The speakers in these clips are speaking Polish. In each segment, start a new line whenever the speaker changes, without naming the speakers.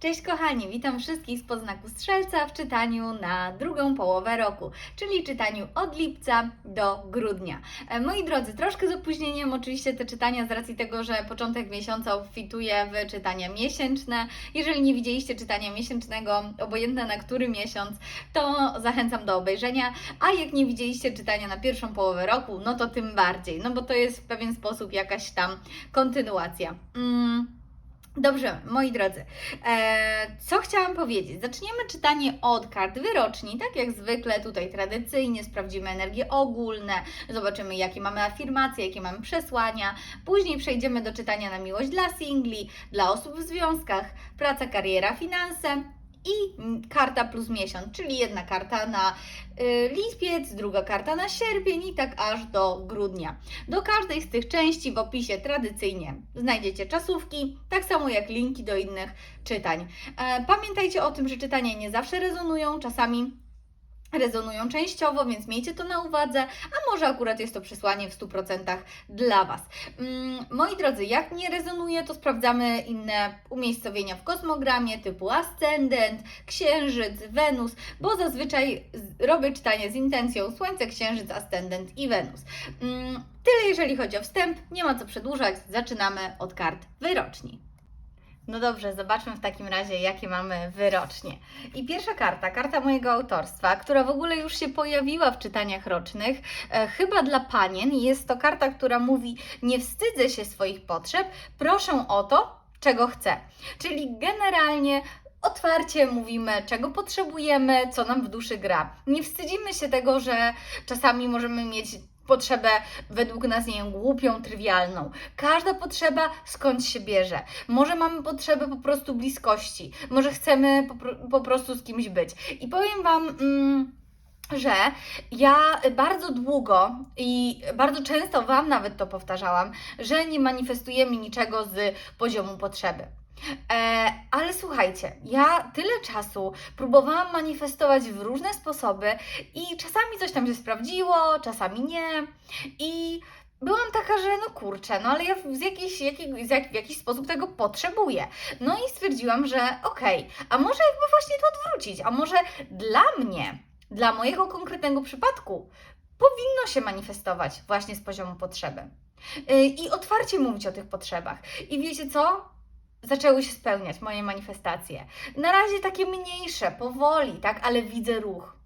Cześć kochani, witam wszystkich z podznaku Strzelca w czytaniu na drugą połowę roku, czyli czytaniu od lipca do grudnia. E, Moi drodzy, troszkę z opóźnieniem oczywiście te czytania z racji tego, że początek miesiąca obfituje w czytania miesięczne. Jeżeli nie widzieliście czytania miesięcznego, obojętne na który miesiąc, to zachęcam do obejrzenia, a jak nie widzieliście czytania na pierwszą połowę roku, no to tym bardziej, no bo to jest w pewien sposób jakaś tam kontynuacja. Mm. Dobrze, moi drodzy, e, co chciałam powiedzieć? Zaczniemy czytanie od kart wyroczni, tak jak zwykle, tutaj tradycyjnie sprawdzimy energie ogólne, zobaczymy jakie mamy afirmacje, jakie mamy przesłania. Później przejdziemy do czytania na miłość dla singli, dla osób w związkach, praca, kariera, finanse i karta plus miesiąc, czyli jedna karta na y, lipiec, druga karta na sierpień i tak aż do grudnia. Do każdej z tych części w opisie tradycyjnie znajdziecie czasówki, tak samo jak linki do innych czytań. E, Pamiętajcie o tym, że czytania nie zawsze rezonują, czasami rezonują częściowo, więc miejcie to na uwadze, a może akurat jest to przesłanie w 100% dla Was. Mm, moi drodzy, jak nie rezonuje, to sprawdzamy inne umiejscowienia w kosmogramie typu ascendent, księżyc, Wenus, bo zazwyczaj robię czytanie z intencją Słońce, księżyc, ascendent i Wenus. Mm, tyle jeżeli chodzi o wstęp, nie ma co przedłużać, zaczynamy od kart wyroczni. No dobrze, zobaczmy w takim razie, jakie mamy wyrocznie. I pierwsza karta, karta mojego autorstwa, która w ogóle już się pojawiła w czytaniach rocznych, e, chyba dla panien. Jest to karta, która mówi: Nie wstydzę się swoich potrzeb, proszę o to, czego chcę. Czyli generalnie otwarcie mówimy, czego potrzebujemy, co nam w duszy gra. Nie wstydzimy się tego, że czasami możemy mieć potrzebę według nas, nie wiem, głupią, trywialną. Każda potrzeba skąd się bierze. Może mamy potrzebę po prostu bliskości, może chcemy po, po prostu z kimś być. I powiem Wam. Mm, że ja bardzo długo i bardzo często Wam nawet to powtarzałam, że nie manifestujemy niczego z poziomu potrzeby. E, ale słuchajcie, ja tyle czasu próbowałam manifestować w różne sposoby i czasami coś tam się sprawdziło, czasami nie. I byłam taka, że no kurczę, no ale ja z jakiś, jaki, z jak, w jakiś sposób tego potrzebuję. No i stwierdziłam, że okej, a może jakby właśnie to odwrócić, a może dla mnie, dla mojego konkretnego przypadku powinno się manifestować właśnie z poziomu potrzeby. Yy, I otwarcie mówić o tych potrzebach. I wiecie co? Zaczęły się spełniać moje manifestacje. Na razie takie mniejsze, powoli, tak, ale widzę ruch.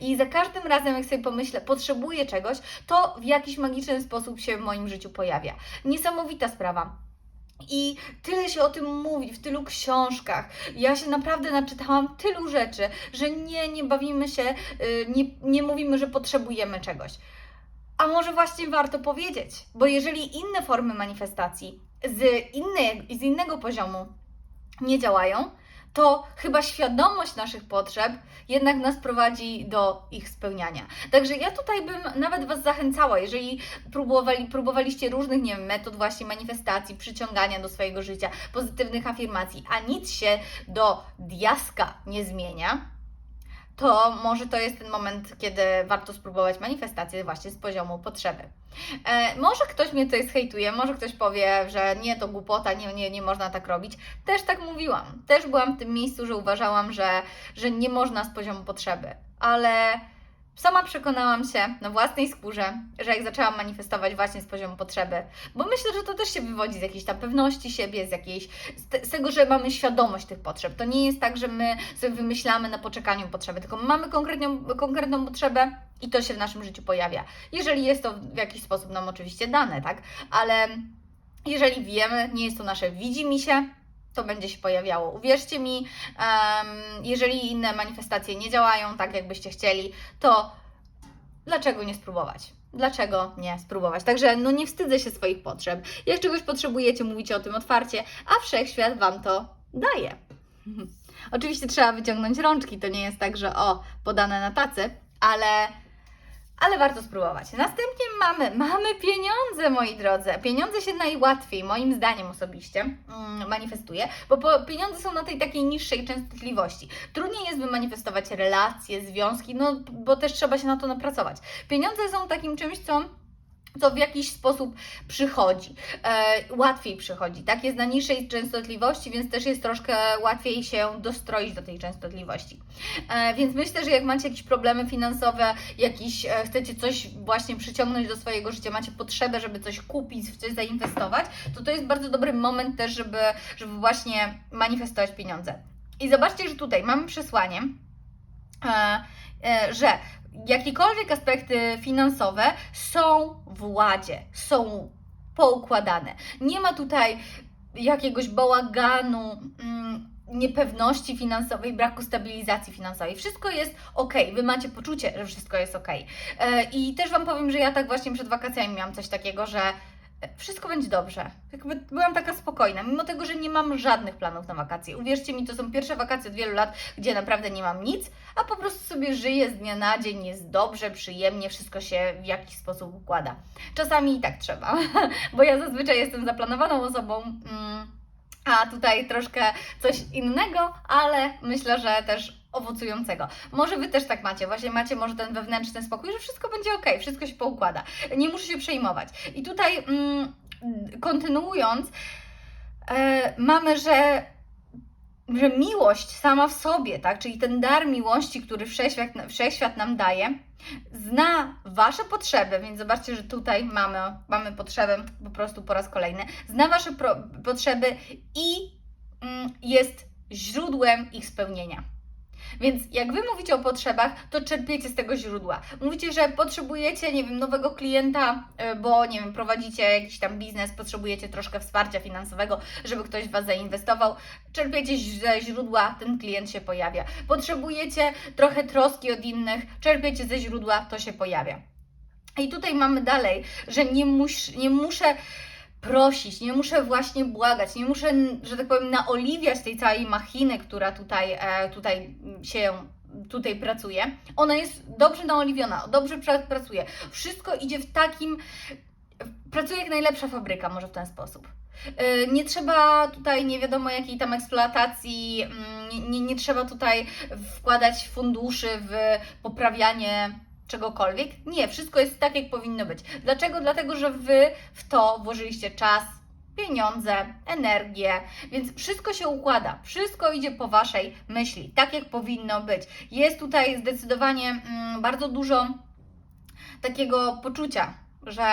I za każdym razem, jak sobie pomyślę, potrzebuję czegoś, to w jakiś magiczny sposób się w moim życiu pojawia. Niesamowita sprawa. I tyle się o tym mówi w tylu książkach. Ja się naprawdę naczytałam tylu rzeczy, że nie, nie bawimy się, y, nie, nie mówimy, że potrzebujemy czegoś. A może właśnie warto powiedzieć, bo jeżeli inne formy manifestacji z, z innego poziomu nie działają, to chyba świadomość naszych potrzeb jednak nas prowadzi do ich spełniania. Także ja tutaj bym nawet Was zachęcała, jeżeli próbowali, próbowaliście różnych nie wiem, metod właśnie manifestacji, przyciągania do swojego życia, pozytywnych afirmacji, a nic się do diaska nie zmienia, to może to jest ten moment, kiedy warto spróbować manifestację właśnie z poziomu potrzeby. E, może ktoś mnie tutaj zhejtuje, może ktoś powie, że nie, to głupota, nie, nie, nie można tak robić. Też tak mówiłam. Też byłam w tym miejscu, że uważałam, że, że nie można z poziomu potrzeby. Ale sama przekonałam się na własnej skórze, że jak zaczęłam manifestować właśnie z poziomu potrzeby, bo myślę, że to też się wywodzi z jakiejś tam pewności siebie, z jakiejś, z, te, z tego, że mamy świadomość tych potrzeb. To nie jest tak, że my sobie wymyślamy na poczekaniu potrzeby, tylko mamy konkretną, konkretną potrzebę i to się w naszym życiu pojawia. Jeżeli jest to w jakiś sposób nam oczywiście dane, tak? Ale jeżeli wiemy, nie jest to nasze widzi mi się, to będzie się pojawiało. Uwierzcie mi, jeżeli inne manifestacje nie działają tak, jakbyście chcieli, to dlaczego nie spróbować? Dlaczego nie spróbować? Także no nie wstydzę się swoich potrzeb. Jak czegoś potrzebujecie, mówicie o tym otwarcie, a wszechświat Wam to daje. Oczywiście trzeba wyciągnąć rączki, to nie jest tak, że o, podane na tacy, ale, ale warto spróbować. Następnie mamy, mamy pieniądze, moi drodzy. Pieniądze się najłatwiej, moim zdaniem osobiście, mm, manifestuje, bo pieniądze są na tej takiej niższej częstotliwości. Trudniej jest wymanifestować relacje, związki, no bo też trzeba się na to napracować. Pieniądze są takim czymś, co co w jakiś sposób przychodzi, e, łatwiej przychodzi, tak? Jest na niższej częstotliwości, więc też jest troszkę łatwiej się dostroić do tej częstotliwości. E, więc myślę, że jak macie jakieś problemy finansowe, jakiś, e, chcecie coś właśnie przyciągnąć do swojego życia, macie potrzebę, żeby coś kupić, w coś zainwestować, to to jest bardzo dobry moment też, żeby, żeby właśnie manifestować pieniądze. I zobaczcie, że tutaj mamy przesłanie, e, e, że jakiekolwiek aspekty finansowe są w ładzie, są poukładane. Nie ma tutaj jakiegoś bałaganu, mm, niepewności finansowej, braku stabilizacji finansowej. Wszystko jest ok, wy macie poczucie, że wszystko jest ok. E, I też Wam powiem, że ja tak właśnie przed wakacjami miałam coś takiego, że wszystko będzie dobrze. Jakby byłam taka spokojna, mimo tego, że nie mam żadnych planów na wakacje. Uwierzcie mi, to są pierwsze wakacje od wielu lat, gdzie naprawdę nie mam nic, a po prostu sobie żyję z dnia na dzień, jest dobrze, przyjemnie, wszystko się w jakiś sposób układa. Czasami i tak trzeba, bo ja zazwyczaj jestem zaplanowaną osobą. Mm, a tutaj troszkę coś innego, ale myślę, że też owocującego. Może Wy też tak macie, właśnie macie może ten wewnętrzny spokój, że wszystko będzie ok, wszystko się poukłada. Nie muszę się przejmować. I tutaj mm, kontynuując, e, mamy, że że miłość sama w sobie, tak, czyli ten dar miłości, który wszechświat, wszechświat nam daje, zna Wasze potrzeby, więc zobaczcie, że tutaj mamy, mamy potrzebę po prostu po raz kolejny, zna Wasze pro, potrzeby i mm, jest źródłem ich spełnienia. Więc jak Wy mówicie o potrzebach, to czerpiecie z tego źródła. Mówicie, że potrzebujecie, nie wiem, nowego klienta, y, bo, nie wiem, prowadzicie jakiś tam biznes, potrzebujecie troszkę wsparcia finansowego, żeby ktoś w Was zainwestował. Czerpiecie ze źródła, ten klient się pojawia. Potrzebujecie trochę troski od innych, czerpiecie ze źródła, to się pojawia. I tutaj mamy dalej, że nie, mus, nie muszę prosić, nie muszę właśnie błagać, nie muszę, że tak powiem, naoliwiać tej całej machiny, która tutaj, e, tutaj się tutaj pracuje. Ona jest dobrze naoliwiona, dobrze pracuje. Wszystko idzie w takim, pracuje jak najlepsza fabryka, może w ten sposób. E, nie trzeba tutaj nie wiadomo jakiej tam eksploatacji, mm, nie, nie trzeba tutaj wkładać funduszy w poprawianie czegokolwiek. Nie, wszystko jest tak, jak powinno być. Dlaczego? Dlatego, że Wy w to włożyliście czas, pieniądze, energię, więc wszystko się układa, wszystko idzie po Waszej myśli, tak jak powinno być. Jest tutaj zdecydowanie mm, bardzo dużo takiego poczucia, że,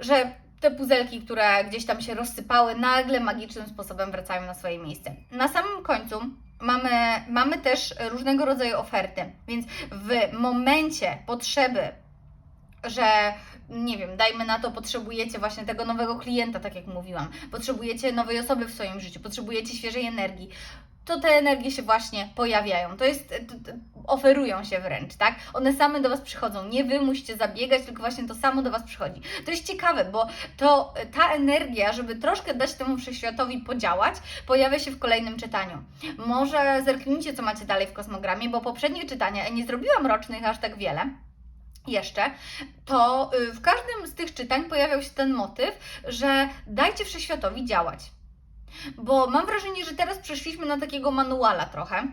że te puzelki, które gdzieś tam się rozsypały, nagle magicznym sposobem wracają na swoje miejsce. Na samym końcu mamy, mamy też różnego rodzaju oferty, więc w momencie potrzeby, że nie wiem, dajmy na to, potrzebujecie właśnie tego nowego klienta, tak jak mówiłam, potrzebujecie nowej osoby w swoim życiu, potrzebujecie świeżej energii, to te energie się właśnie pojawiają. To jest, oferują się wręcz, tak? One same do Was przychodzą. Nie Wy musicie zabiegać, tylko właśnie to samo do Was przychodzi. To jest ciekawe, bo to ta energia, żeby troszkę dać temu wszechświatowi podziałać, pojawia się w kolejnym czytaniu. Może zerknijcie, co macie dalej w kosmogramie, bo poprzednie czytania, nie zrobiłam rocznych aż tak wiele, jeszcze, to y, w każdym z tych czytań pojawiał się ten motyw, że dajcie wszechświatowi działać. Bo mam wrażenie, że teraz przeszliśmy na takiego manuala trochę,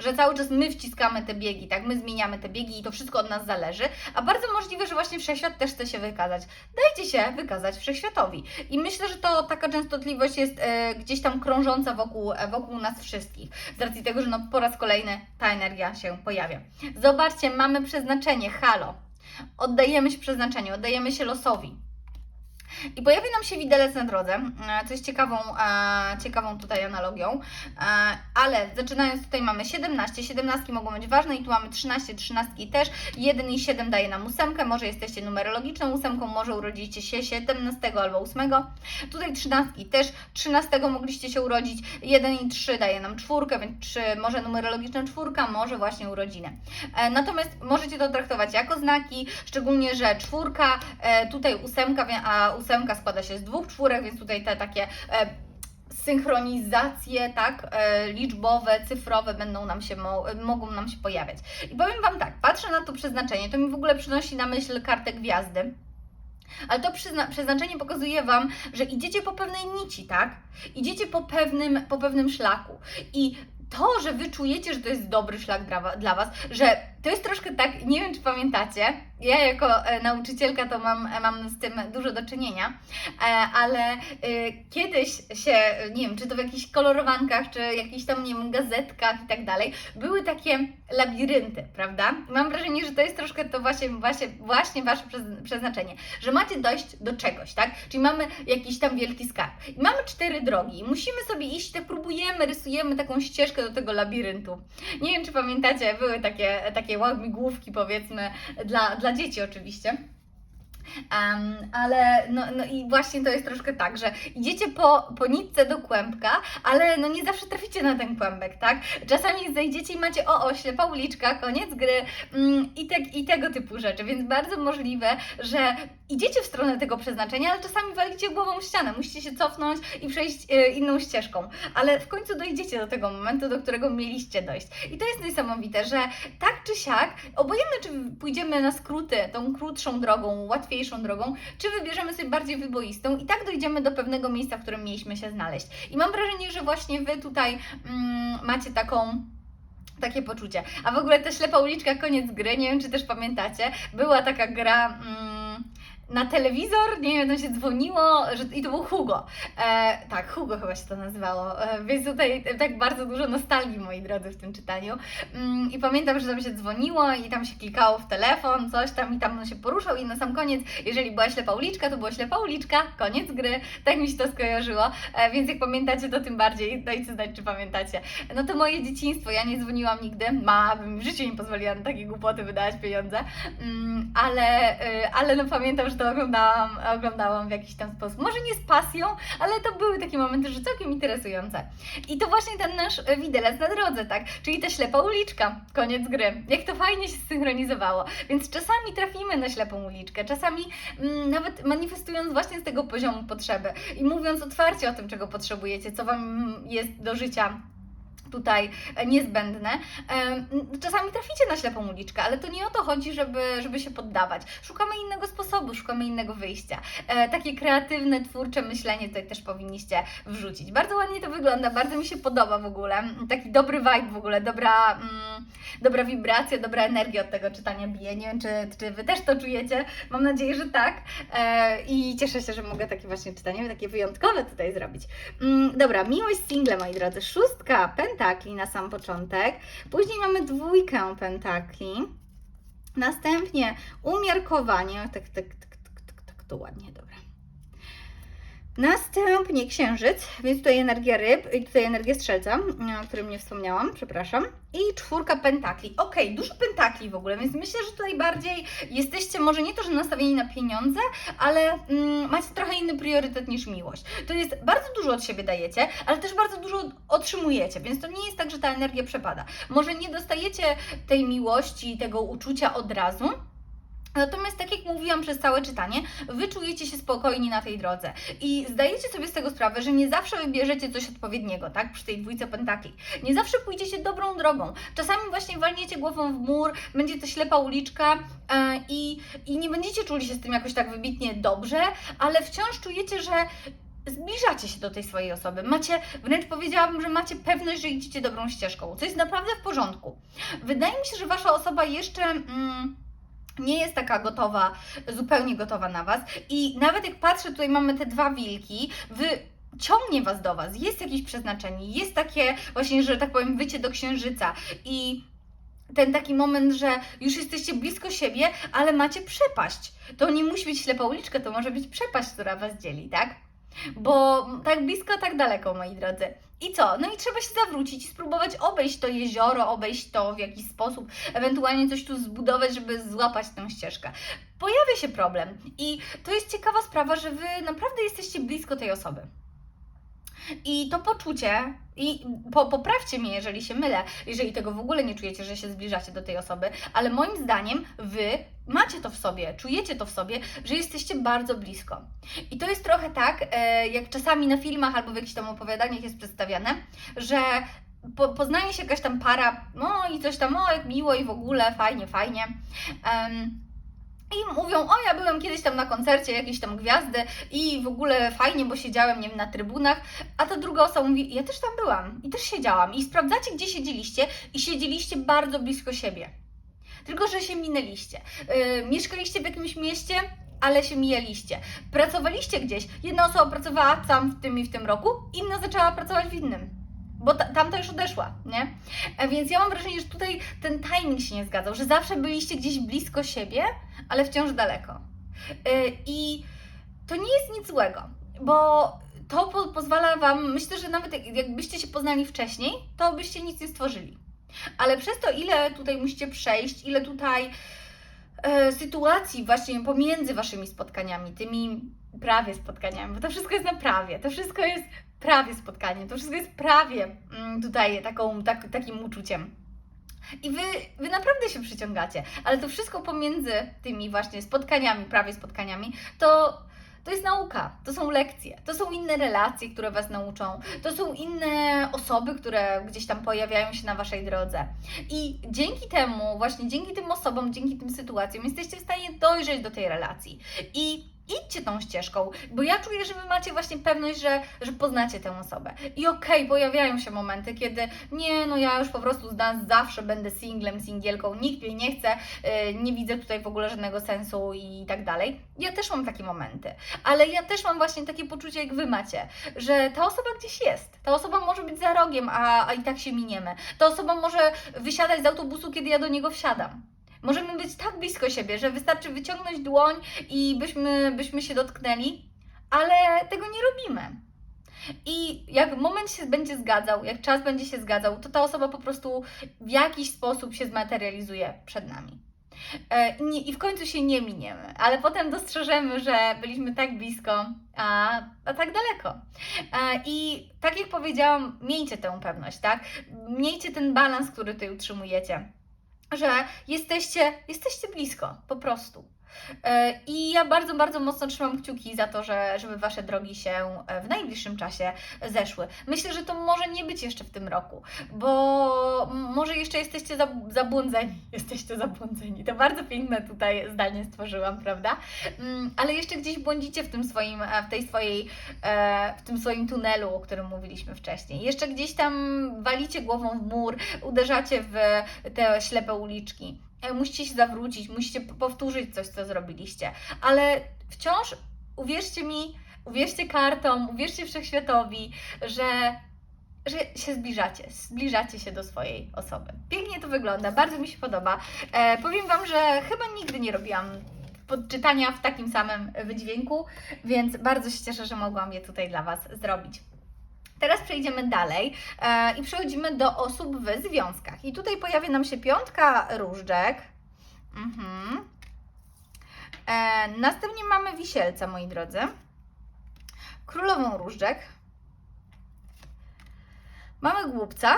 że cały czas my wciskamy te biegi, tak? My zmieniamy te biegi i to wszystko od nas zależy, a bardzo możliwe, że właśnie wszechświat też chce się wykazać. Dajcie się wykazać wszechświatowi. I myślę, że to taka częstotliwość jest e, gdzieś tam krążąca wokół, e, wokół nas wszystkich, z racji tego, że no, po raz kolejny ta energia się pojawia. Zobaczcie, mamy przeznaczenie, halo. Oddajemy się przeznaczeniu, oddajemy się losowi. I pojawi nam się widelec na drodze, e, co jest ciekawą, e, ciekawą tutaj analogią, e, ale zaczynając tutaj mamy 17, 17 mogą być ważne i tu mamy 13, 13 też, 1 i 7 daje nam ósemkę, może jesteście numerologiczną ósemką, może urodziliście się 17 albo 8, tutaj 13 też, 13 mogliście się urodzić, 1 i 3 daje nam czwórkę, więc 3, może numerologiczna czwórka, może właśnie urodziny. Natomiast możecie to traktować jako znaki, szczególnie, że czwórka, tutaj ósemka, a ósemka składa się z dwóch czwórek, więc tutaj te takie e, synchronizacje, tak, e, liczbowe, cyfrowe będą nam się, mo mogą nam się pojawiać. I powiem Wam tak, patrzę na to przeznaczenie, to mi w ogóle przynosi na myśl kartę gwiazdy. Ale to przeznaczenie pokazuje Wam, że idziecie po pewnej nici, tak? Idziecie po pewnym, po pewnym szlaku. I to, że Wy czujecie, że to jest dobry szlak dla Was, że to jest troszkę tak, nie wiem czy pamiętacie, ja jako e, nauczycielka to mam, e, mam z tym dużo do czynienia, e, ale kiedyś się, nie wiem, czy to w jakichś kolorowankach, czy jakichś tam, nie wiem, gazetkach i tak dalej, były takie labirynty, prawda? Mam wrażenie, że to jest troszkę to właśnie, właśnie, właśnie Wasze przez- przeznaczenie, że macie dojść do czegoś, tak? Czyli mamy jakiś tam wielki skarb i mamy cztery drogi musimy sobie iść, tak próbujemy, rysujemy taką ścieżkę do tego labiryntu. Nie wiem, czy pamiętacie, były takie, takie łamigłówki, powiedzmy, dla, dla dzieci oczywiście. Em, ale no, no i właśnie to jest troszkę tak, że idziecie po, po nitce do kłębka, ale no nie zawsze traficie na ten kłębek, tak? Czasami zejdziecie i macie o, o, ślepa uliczka, koniec gry mm, i, te, i tego typu rzeczy, więc bardzo możliwe, że idziecie w stronę tego przeznaczenia, ale czasami walicie głową w ścianę, musicie się cofnąć i przejść e, inną ścieżką, ale w końcu dojdziecie do tego momentu, do którego mieliście dojść. I to jest niesamowite, że tak czy siak, obojętnie czy pójdziemy na skróty, tą krótszą drogą, łatwiejszą drogą, czy wybierzemy sobie bardziej wyboistą i tak dojdziemy do pewnego miejsca, w którym mieliśmy się znaleźć. I mam wrażenie, że właśnie Wy tutaj mm, macie taką takie poczucie. A w ogóle ta ślepa uliczka, koniec gry, nie wiem czy też pamiętacie, była taka gra mm, na telewizor, nie wiem, to się dzwoniło, że, i to był Hugo. E, tak, Hugo chyba się to nazywało, e, więc tutaj tak bardzo dużo nostalgii, moi drodzy, w tym czytaniu. Mm, I pamiętam, że tam się dzwoniło i tam się klikało w telefon, coś tam i tam on się poruszał i na sam koniec, jeżeli była ślepa uliczka, to była ślepa uliczka, koniec gry, tak mi się to skojarzyło, e, więc jak pamiętacie, to tym bardziej dajcie znać, czy pamiętacie. No to moje dzieciństwo, ja nie dzwoniłam nigdy, mama by mi w życiu nie pozwoliła na takie głupoty wydawać pieniądze, mm, ale, y, ale no pamiętam, że to oglądałam, oglądałam w jakiś tam sposób, może nie z pasją, ale to były takie momenty, że całkiem interesujące. I to właśnie ten nasz widelec na drodze, tak? Czyli ta ślepa uliczka, koniec gry. Jak to fajnie się synchronizowało. Więc czasami trafimy na ślepą uliczkę, czasami mm, nawet manifestując właśnie z tego poziomu potrzeby i mówiąc otwarcie o tym, czego potrzebujecie, co Wam jest do życia tutaj niezbędne. Czasami traficie na ślepą uliczkę, ale to nie o to chodzi, żeby, żeby się poddawać. Szukamy innego sposobu, szukamy innego wyjścia. E, takie kreatywne, twórcze myślenie tutaj też powinniście wrzucić. Bardzo ładnie to wygląda, bardzo mi się podoba w ogóle. Taki dobry vibe w ogóle, dobra, mm, dobra wibracja, dobra energia od tego czytania bije. Nie wiem, czy, czy Wy też to czujecie. Mam nadzieję, że tak. E, I cieszę się, że mogę takie właśnie czytanie, takie wyjątkowe tutaj zrobić. Mm, dobra, miłość single, moi drodzy. Szóstka pentakli na sam początek. Później mamy dwójkę pentakli. Następnie umiarkowanie. Tak, tak, tak, tak, tak, tak to ładnie, dobra. Następnie księżyc, więc tutaj energia ryb i tutaj energia strzelca, o którym nie wspomniałam, przepraszam. I czwórka pentakli. Okej, dużo pentakli w ogóle, więc myślę, że tutaj bardziej jesteście może nie to, że nastawieni na pieniądze, ale mm, macie trochę inny priorytet niż miłość. To jest bardzo dużo od siebie dajecie, ale też bardzo dużo otrzymujecie, więc to nie jest tak, że ta energia przepada. Może nie dostajecie tej miłości, tego uczucia od razu, Natomiast, tak jak mówiłam przez całe czytanie, wy czujecie się spokojni na tej drodze i zdajecie sobie z tego sprawę, że nie zawsze wybierzecie coś odpowiedniego, tak? Przy tej dwójce pentakli. Nie zawsze pójdziecie dobrą drogą. Czasami właśnie walniecie głową w mur, będzie to ślepa uliczka e, i, i nie będziecie czuli się z tym jakoś tak wybitnie dobrze, ale wciąż czujecie, że zbliżacie się do tej swojej osoby. Macie, wręcz powiedziałabym, że macie pewność, że idziecie dobrą ścieżką, co jest naprawdę w porządku. Wydaje mi się, że wasza osoba jeszcze. Mm, nie jest taka gotowa, zupełnie gotowa na Was. I nawet jak patrzę, tutaj mamy te dwa wilki, wy ciągnie Was do Was, jest jakieś przeznaczenie, jest takie właśnie, że tak powiem, wycie do księżyca i ten taki moment, że już jesteście blisko siebie, ale macie przepaść. To nie musi być ślepa uliczka, to może być przepaść, która Was dzieli, tak? Bo tak blisko, tak daleko, moi drodzy. I co? No i trzeba się zawrócić i spróbować obejść to jezioro, obejść to w jakiś sposób, ewentualnie coś tu zbudować, żeby złapać tę ścieżkę. Pojawia się problem i to jest ciekawa sprawa, że Wy naprawdę jesteście blisko tej osoby. I to poczucie, i po, poprawcie mnie, jeżeli się mylę, jeżeli tego w ogóle nie czujecie, że się zbliżacie do tej osoby, ale moim zdaniem Wy macie to w sobie, czujecie to w sobie, że jesteście bardzo blisko. I to jest trochę tak, e, jak czasami na filmach albo w jakichś tam opowiadaniach jest przedstawiane, że po, poznaje się jakaś tam para, no i coś tam, o jak miło i w ogóle, fajnie, fajnie. Em, i mówią, o ja byłem kiedyś tam na koncercie jakiejś tam gwiazdy i w ogóle fajnie, bo siedziałem, nie wiem, na trybunach, a ta druga osoba mówi, ja też tam byłam i też siedziałam i sprawdzacie, gdzie siedzieliście i siedzieliście bardzo blisko siebie. tylko że się minęliście. Yy, mieszkaliście w jakimś mieście, ale się mijaliście. Pracowaliście gdzieś, jedna osoba pracowała tam w tym i w tym roku, inna zaczęła pracować w innym. Bo ta, tamta już odeszła, nie? E, Więc ja mam wrażenie, że tutaj ten timing się nie zgadzał, że zawsze byliście gdzieś blisko siebie, ale wciąż daleko. Yy, I to nie jest nic złego, bo to po pozwala Wam, myślę, że nawet jak, jakbyście się poznali wcześniej, to byście nic nie stworzyli. Ale przez to, ile tutaj musicie przejść, ile tutaj e, sytuacji właśnie pomiędzy Waszymi spotkaniami, tymi prawie spotkaniami, bo to wszystko jest na prawie, to wszystko jest prawie spotkaniem, to wszystko jest prawie mm, tutaj taką, tak, takim uczuciem. I wy, wy naprawdę się przyciągacie, ale to wszystko pomiędzy tymi właśnie spotkaniami, prawie spotkaniami, to, to jest nauka, to są lekcje, to są inne relacje, które Was nauczą, to są inne osoby, które gdzieś tam pojawiają się na Waszej drodze. I dzięki temu, właśnie dzięki tym osobom, dzięki tym sytuacjom, jesteście w stanie dojrzeć do tej relacji. I idźcie tą ścieżką, bo ja czuję, że Wy macie właśnie pewność, że, że poznacie tę osobę. I okej, pojawiają się momenty, kiedy nie, no ja już po prostu z nas zawsze będę singlem, singielką, nikt mnie nie chce, yy, nie widzę tutaj w ogóle żadnego sensu i tak dalej. Ja też mam takie momenty, ale ja też mam właśnie takie poczucie, jak Wy macie, że ta osoba gdzieś jest. Ta osoba może być za rogiem, a, a i tak się miniemy. Ta osoba może wysiadać z autobusu, kiedy ja do niego wsiadam. Możemy być tak blisko siebie, że wystarczy wyciągnąć dłoń i byśmy, byśmy się dotknęli, ale tego nie robimy. I jak moment się będzie zgadzał, jak czas będzie się zgadzał, to ta osoba po prostu w jakiś sposób się zmaterializuje przed nami. E, I, w końcu się nie miniemy, ale potem dostrzeżemy, że byliśmy tak blisko, a, a tak daleko. E, I tak jak powiedziałam, miejcie tę pewność, tak? Miejcie ten balans, który tutaj utrzymujecie że jesteście, jesteście blisko, po prostu. E, I ja bardzo, bardzo mocno trzymam kciuki za to, że, żeby Wasze drogi się e, w najbliższym czasie zeszły. Myślę, że to może nie być jeszcze w tym roku, bo może jeszcze jesteście zab- zabłądzeni. Jesteście zabłądzeni. To bardzo piękne tutaj zdanie stworzyłam, prawda? Mm, Ale jeszcze gdzieś błądzicie w tym swoim, e, w tej swojej, w tym swoim tunelu, o którym mówiliśmy wcześniej. Jeszcze gdzieś tam walicie głową w mur, uderzacie w te ślepe uliczki. E, Musicie się zawrócić, musicie powtórzyć coś, co zrobiliście, ale wciąż uwierzcie mi, uwierzcie kartom, uwierzcie wszechświatowi, że, że się zbliżacie, zbliżacie się do swojej osoby. Pięknie to wygląda, bardzo mi się podoba. E, powiem Wam, że chyba nigdy nie robiłam podczytania w takim samym wydźwięku, więc bardzo się cieszę, że mogłam je tutaj dla Was zrobić. Teraz przejdziemy dalej e, i przechodzimy do osób w związkach. I tutaj pojawia nam się piątka różdżek. Mhm. E, następnie mamy wisielca, moi drodzy. Królową różdżek. Mamy głupca.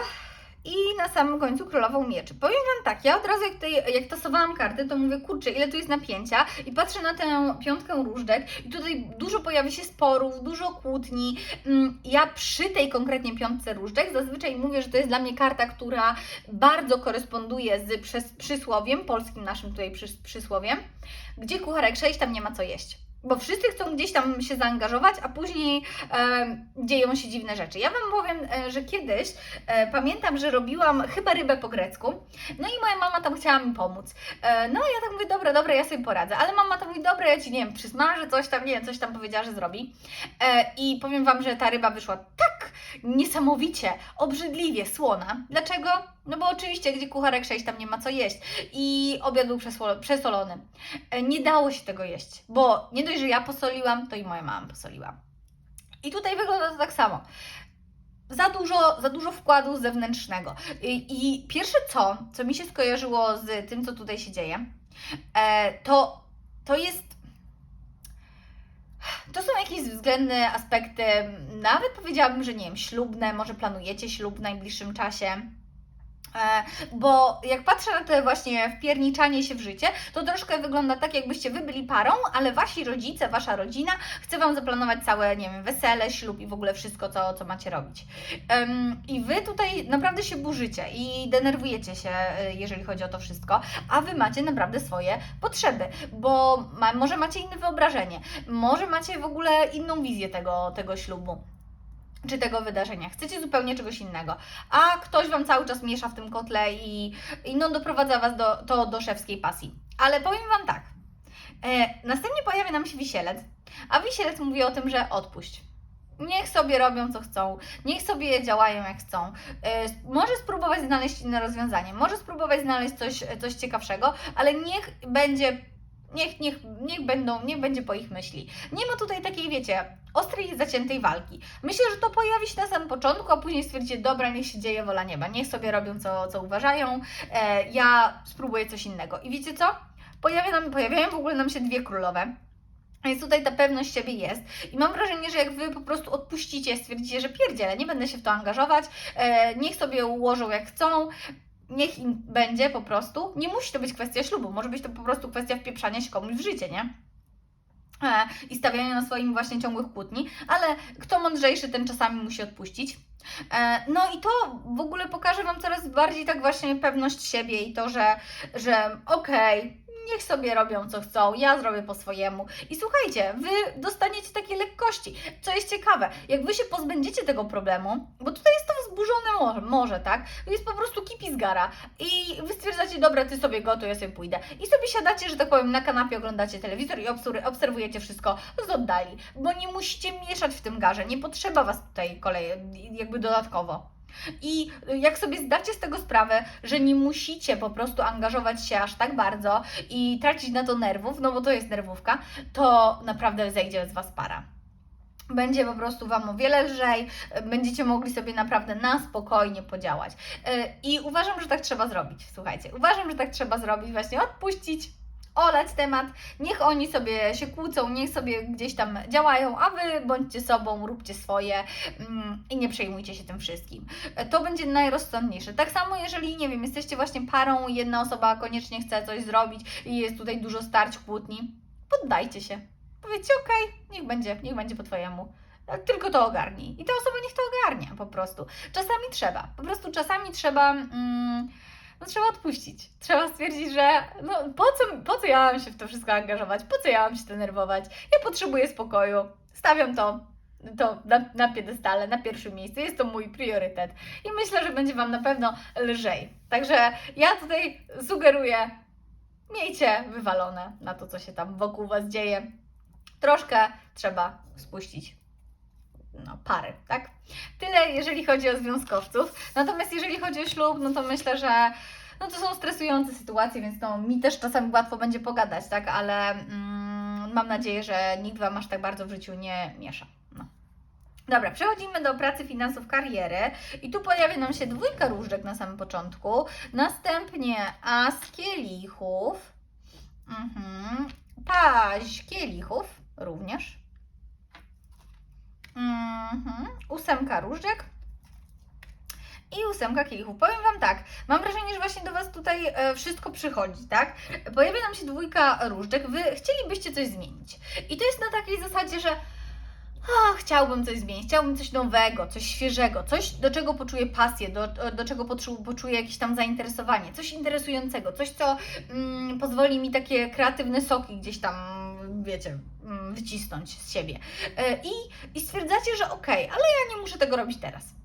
I na samym końcu królową mieczy. Powiem Wam tak, ja od razu jak, tutaj, jak tasowałam karty, to mówię, kurczę, ile tu jest napięcia i patrzę na tę piątkę różdżek i tutaj dużo pojawi się sporów, dużo kłótni. Mm, Ja przy tej konkretnie piątce różdżek zazwyczaj mówię, że to jest dla mnie karta, która bardzo koresponduje z przys- przysłowiem, polskim naszym tutaj przys- przysłowiem, gdzie kucharek 6 tam nie ma co jeść. Bo wszyscy chcą gdzieś tam się zaangażować, a później e, dzieją się dziwne rzeczy. Ja Wam powiem, e, że kiedyś e, pamiętam, że robiłam chyba rybę po grecku, no i moja mama tam chciała mi pomóc. E, no ja tak mówię, dobra, dobra, ja sobie poradzę, ale mama tam mówi, dobra, ja Ci, nie wiem, przysmażę coś tam, nie wiem, coś tam powiedziała, że zrobi. E, I powiem Wam, że ta ryba wyszła tak niesamowicie, obrzydliwie słona. Dlaczego? No bo oczywiście, gdzie kucharek 6 tam nie ma co jeść i obiad był przesolony. E, Nie dało się tego jeść, bo nie dość, że ja posoliłam, to i moja mama posoliła. I tutaj wygląda to tak samo. Za dużo, za dużo wkładu zewnętrznego. I, I pierwsze co, co mi się skojarzyło z tym, co tutaj się dzieje, e, to, to jest. To są jakieś względne aspekty, nawet powiedziałabym, że nie wiem, ślubne, może planujecie ślub w najbliższym czasie. E, Bo jak patrzę na to właśnie wpierniczanie się w życie, to troszkę wygląda tak, jakbyście wy byli parą, ale wasi rodzice, wasza rodzina chce wam zaplanować całe, nie wiem, wesele, ślub i w ogóle wszystko, co, co macie robić. I wy tutaj naprawdę się burzycie i denerwujecie się, y, jeżeli chodzi o to wszystko, a wy macie naprawdę swoje potrzeby, bo ma, może macie inne wyobrażenie, może macie w ogóle inną wizję tego, tego ślubu. Czy tego wydarzenia. Chcecie zupełnie czegoś innego, a ktoś Wam cały czas miesza w tym kotle i, i no, doprowadza Was do, to do szewskiej pasji. Ale powiem Wam tak, e, następnie pojawia nam się wisielec, a wisielec mówi o tym, że odpuść. Niech sobie robią co chcą, niech sobie działają jak chcą. E, może spróbować znaleźć inne rozwiązanie, może spróbować znaleźć coś, coś ciekawszego, ale niech będzie, niech, niech, niech, będą, niech będzie po ich myśli. Nie ma tutaj takiej, wiecie, ostrej, zaciętej walki. Myślę, że to pojawi się na samym początku, a później stwierdzicie, dobra, niech się dzieje wola nieba, niech sobie robią co, co uważają, e, ja spróbuję coś innego. I wiecie co? Pojawia nam, pojawiają w ogóle nam się dwie królowe. Więc tutaj ta pewność siebie jest. I mam wrażenie, że jak Wy po prostu odpuścicie, stwierdzicie, że pierdzielę, nie będę się w to angażować, e, niech sobie ułożą jak chcą, niech im będzie po prostu. Nie musi to być kwestia ślubu, może być to po prostu kwestia wpieprzania się komuś w życie, nie? E, I stawiania na swoim właśnie ciągłych kłótni, ale kto mądrzejszy, ten czasami musi odpuścić. E, No i to w ogóle pokaże Wam coraz bardziej tak właśnie pewność siebie i to, że, że okej, niech sobie robią co chcą, ja zrobię po swojemu. I słuchajcie, Wy dostaniecie takie lekkości. Co jest ciekawe, jak Wy się pozbędziecie tego problemu, bo tutaj jest to wzburzone morze, tak? Jest po prostu kipi z gara i Wy stwierdzacie, dobra, Ty sobie gotuj, ja sobie pójdę. I sobie siadacie, że tak powiem, na kanapie, oglądacie telewizor i obserwujecie wszystko z oddali, bo nie musicie mieszać w tym garze, nie potrzeba Was tutaj kolej, jakby dodatkowo. I jak sobie zdacie z tego sprawę, że nie musicie po prostu angażować się aż tak bardzo i tracić na to nerwów, no bo to jest nerwówka, to naprawdę zejdzie z Was para. Będzie po prostu Wam o wiele lżej, będziecie mogli sobie naprawdę na spokojnie podziałać. Yy, I uważam, że tak trzeba zrobić. Słuchajcie, uważam, że tak trzeba zrobić, właśnie odpuścić, olać temat, niech oni sobie się kłócą, niech sobie gdzieś tam działają, a Wy bądźcie sobą, róbcie swoje mm, i nie przejmujcie się tym wszystkim. To będzie najrozsądniejsze. Tak samo, jeżeli, nie wiem, jesteście właśnie parą, jedna osoba koniecznie chce coś zrobić i jest tutaj dużo starć, kłótni, poddajcie się. Powiedzcie, okej, niech będzie, niech będzie po Twojemu. Tylko to ogarnij. I ta osoba niech to ogarnia po prostu. Czasami trzeba. Po prostu czasami trzeba. Mm, no trzeba odpuścić. Trzeba stwierdzić, że no po co, po co ja mam się w to wszystko angażować? Po co ja mam się denerwować? Ja potrzebuję spokoju. Stawiam to, to na, na piedestale, na pierwszym miejscu. Jest to mój priorytet. I myślę, że będzie Wam na pewno lżej. Także ja tutaj sugeruję, miejcie wywalone na to, co się tam wokół Was dzieje. Troszkę trzeba spuścić no, pary, tak? Tyle, jeżeli chodzi o związkowców. Natomiast jeżeli chodzi o ślub, no to myślę, że no to są stresujące sytuacje, więc no, mi też czasami łatwo będzie pogadać, tak? Ale mm, mam nadzieję, że nikt Wam aż tak bardzo w życiu nie miesza. No. Dobra, przechodzimy do pracy finansów kariery i tu pojawia nam się dwójka różdżek na samym początku, następnie as kielichów, mhm. paź kielichów również, Mhm. Ósemka różdżek i ósemka kielichów. Powiem Wam tak, mam wrażenie, że właśnie do Was tutaj e, wszystko przychodzi, tak? Pojawia nam się dwójka różdżek, Wy chcielibyście coś zmienić. I to jest na takiej zasadzie, że a, chciałbym coś zmienić, chciałbym coś nowego, coś świeżego, coś, do czego poczuję pasję, do, do czego poczu, poczuję jakieś tam zainteresowanie, coś interesującego, coś, co mm, pozwoli mi takie kreatywne soki gdzieś tam, wiecie, mm, wycisnąć z siebie. E, I, i stwierdzacie, że okej, ale ja nie muszę tego robić teraz.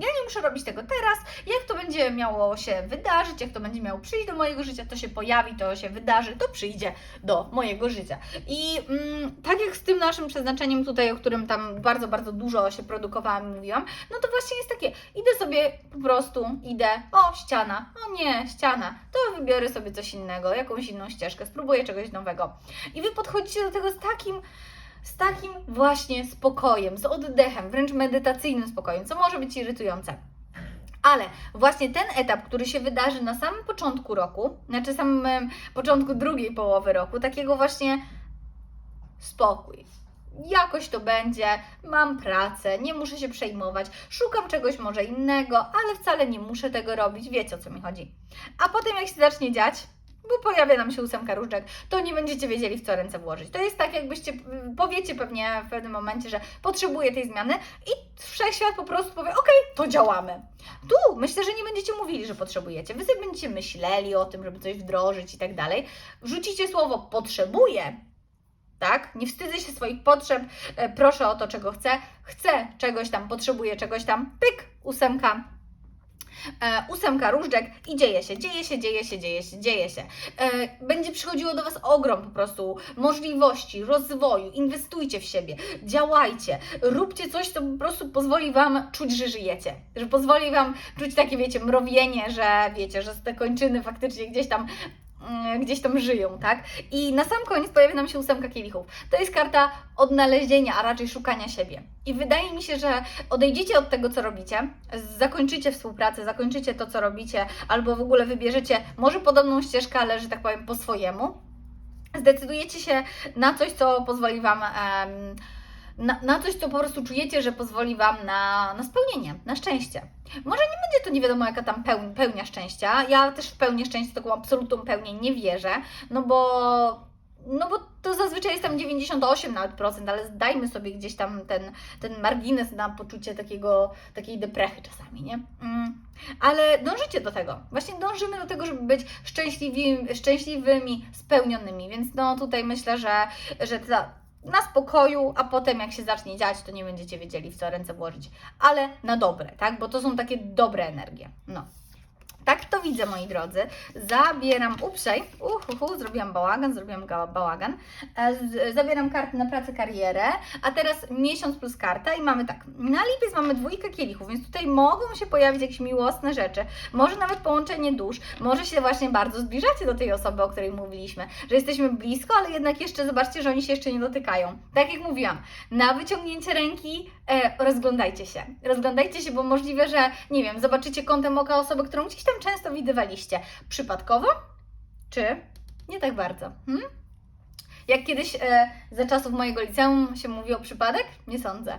Ja nie muszę robić tego teraz. Jak to będzie miało się wydarzyć, jak to będzie miało przyjść do mojego życia, to się pojawi, to się wydarzy, to przyjdzie do mojego życia. I mm, tak jak z tym naszym przeznaczeniem tutaj, o którym tam bardzo, bardzo dużo się produkowałam mówiłam, no to właśnie jest takie, idę sobie po prostu, idę, o ściana, o nie, ściana, to wybiorę sobie coś innego, jakąś inną ścieżkę, spróbuję czegoś nowego. I Wy podchodzicie do tego z takim z takim właśnie spokojem, z oddechem, wręcz medytacyjnym spokojem, co może być irytujące. Ale właśnie ten etap, który się wydarzy na samym początku roku, znaczy samym początku drugiej połowy roku, takiego właśnie spokój. Jakoś to będzie, mam pracę, nie muszę się przejmować, szukam czegoś może innego, ale wcale nie muszę tego robić, wiecie o co mi chodzi. A potem jak się zacznie dziać, bo pojawia nam się ósemka różdżek, to nie będziecie wiedzieli, w co ręce włożyć. To jest tak, jakbyście mm, powiecie pewnie w pewnym momencie, że potrzebuję tej zmiany i wszechświat po prostu powie, okej, to działamy. Tu myślę, że nie będziecie mówili, że potrzebujecie. Wy sobie będziecie myśleli o tym, żeby coś wdrożyć i tak dalej. Wrzucicie słowo potrzebuję tak? Nie wstydzę się swoich potrzeb, e, proszę o to, czego chcę, chcę czegoś tam, potrzebuję czegoś tam, pyk, ósemka, E, ósemka różdżek i dzieje się, dzieje się, dzieje się, dzieje się, dzieje się. E, będzie przychodziło do Was ogrom po prostu możliwości, rozwoju, inwestujcie w siebie, działajcie, róbcie coś, co po prostu pozwoli Wam czuć, że żyjecie, że pozwoli Wam czuć takie, wiecie, mrowienie, że wiecie, że te kończyny faktycznie gdzieś tam gdzieś tam żyją, tak? I na sam koniec pojawia nam się ósemka kielichów. To jest karta odnalezienia, a raczej szukania siebie. I wydaje mi się, że odejdziecie od tego, co robicie, zakończycie współpracę, zakończycie to, co robicie, albo w ogóle wybierzecie może podobną ścieżkę, ale że tak powiem po swojemu. Zdecydujecie się na coś, co pozwoli Wam. em, na, na coś, co po prostu czujecie, że pozwoli Wam na, na spełnienie, na szczęście. Może nie będzie to nie wiadomo jaka tam peł, pełnia szczęścia. Ja też w pełnię szczęścia, taką absolutną pełnię nie wierzę, no bo, no bo to zazwyczaj jest tam 98 nawet procent, ale dajmy sobie gdzieś tam ten, ten margines na poczucie takiego, takiej deprechy czasami, nie? Mm. Ale dążycie do tego. Właśnie dążymy do tego, żeby być szczęśliwymi, szczęśliwymi spełnionymi, więc no tutaj myślę, że, że ta, na spokoju, a potem jak się zacznie dziać, to nie będziecie wiedzieli w co ręce włożyć, ale na dobre, tak? Bo to są takie dobre energie. No. Tak to widzę, moi drodzy. Zabieram, uprzej, uhuhu, zrobiłam bałagan, zrobiłam ga- bałagan. E, Zabieram karty na pracę, karierę, a teraz miesiąc plus karta i mamy tak, na lipiec mamy dwójkę kielichów, więc tutaj mogą się pojawić jakieś miłosne rzeczy, może nawet połączenie dusz, może się właśnie bardzo zbliżacie do tej osoby, o której mówiliśmy, że jesteśmy blisko, ale jednak jeszcze zobaczcie, że oni się jeszcze nie dotykają. Tak jak mówiłam, na wyciągnięcie ręki e, rozglądajcie się. Rozglądajcie się, bo możliwe, że nie wiem, zobaczycie kątem oka osobę, którą gdzieś tam często widywaliście. Przypadkowo? Czy nie tak bardzo? Hmm? Jak kiedyś e, za czasów mojego liceum się mówiło przypadek? Nie sądzę.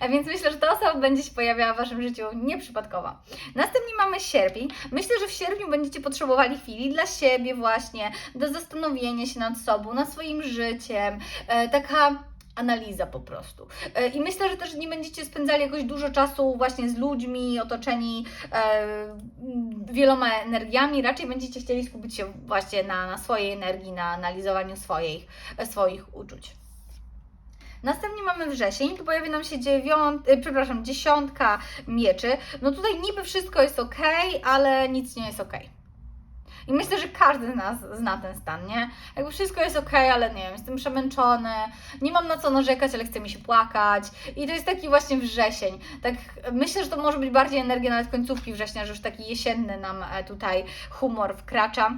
A więc myślę, że ta osoba będzie się pojawiała w Waszym życiu nieprzypadkowo. Następnie mamy sierpień. Myślę, że w sierpniu będziecie potrzebowali chwili dla siebie właśnie, do zastanowienia się nad sobą, nad swoim życiem. E, taka analiza po prostu. E, I myślę, że też nie będziecie spędzali jakoś dużo czasu właśnie z ludźmi, otoczeni e, wieloma energiami, raczej będziecie chcieli skupić się właśnie na, na swojej energii, na analizowaniu swoich, e, swoich uczuć. Następnie mamy wrzesień, tu pojawi nam się dziewiąt, przepraszam, dziesiątka mieczy. No tutaj niby wszystko jest ok, ale nic nie jest ok. I myślę, że każdy z nas zna ten stan, nie? Jakby wszystko jest ok, ale nie wiem, jestem przemęczony, nie mam na co narzekać, ale chce mi się płakać. I to jest taki właśnie wrzesień. Tak myślę, że to może być bardziej energia nawet końcówki września, że już taki jesienny nam e, tutaj humor wkracza.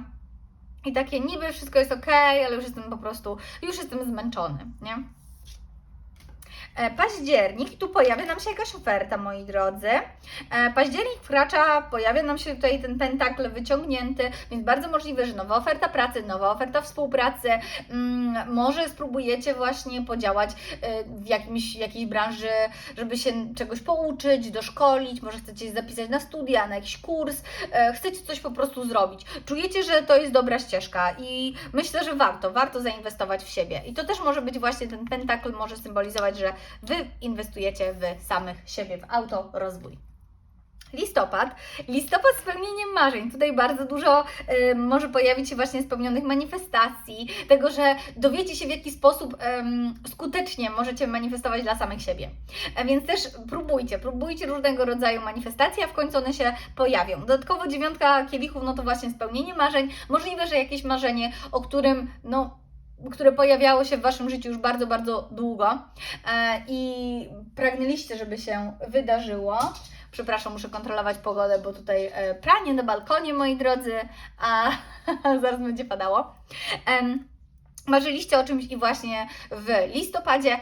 I takie niby wszystko jest ok, ale już jestem po prostu, już jestem zmęczony, nie? E, Październik, tu pojawia nam się jakaś oferta, moi drodzy. E, Październik wkracza, pojawia nam się tutaj ten tentakl wyciągnięty, więc bardzo możliwe, że nowa oferta pracy, nowa oferta współpracy. Mm, może spróbujecie właśnie podziałać e, w jakimś, jakiejś branży, żeby się czegoś pouczyć, doszkolić, może chcecie się zapisać na studia, na jakiś kurs, chcecie coś po prostu zrobić. Czujecie, że to jest dobra ścieżka i myślę, że warto, warto zainwestować w siebie. I to też może być właśnie ten pentakl, może symbolizować, że Wy inwestujecie w samych siebie, w autorozwój. Listopad. Listopad spełnienie marzeń. Tutaj bardzo dużo y, może pojawić się właśnie spełnionych manifestacji, tego, że dowiecie się w jaki sposób em, skutecznie możecie manifestować dla samych siebie. A więc też próbujcie, próbujcie różnego rodzaju manifestacji, a w końcu one się pojawią. Dodatkowo dziewiątka kielichów, no to właśnie spełnienie marzeń. Możliwe, że jakieś marzenie, o którym no które pojawiało się w Waszym życiu już bardzo, bardzo długo e, i pragnęliście, żeby się wydarzyło. Przepraszam, muszę kontrolować pogodę, bo tutaj e, pranie na balkonie, moi drodzy, a zaraz będzie padało. Marzyliście o czymś i właśnie w listopadzie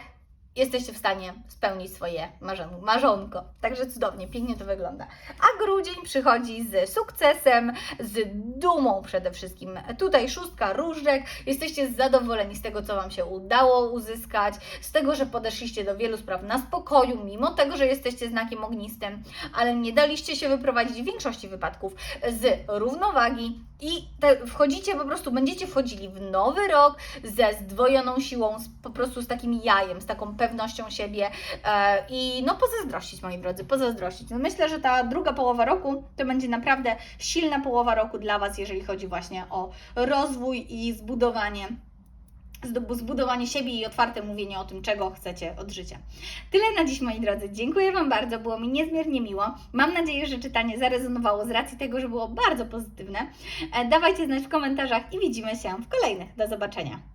jesteście w stanie spełnić swoje marzon- marzonko. Także cudownie, pięknie to wygląda. A grudzień przychodzi z sukcesem, z dumą przede wszystkim. Tutaj szóstka różdżek, jesteście zadowoleni z tego, co Wam się udało uzyskać, z tego, że podeszliście do wielu spraw na spokoju, mimo tego, że jesteście znakiem ognistym, ale nie daliście się wyprowadzić w większości wypadków z równowagi i te, wchodzicie po prostu, będziecie wchodzili w nowy rok ze zdwojoną siłą, z, po prostu z takim jajem, z taką pewnością siebie e, i no pozazdrościć, moi drodzy, pozazdrościć. No, myślę, że ta druga połowa roku to będzie naprawdę silna połowa roku dla Was, jeżeli chodzi właśnie o rozwój i zbudowanie zbudowanie siebie i otwarte mówienie o tym, czego chcecie od życia. Tyle na dziś, moi drodzy. Dziękuję Wam bardzo, było mi niezmiernie miło. Mam nadzieję, że czytanie zarezonowało z racji tego, że było bardzo pozytywne. E, Dawajcie znać w komentarzach i widzimy się w kolejnych. Do zobaczenia.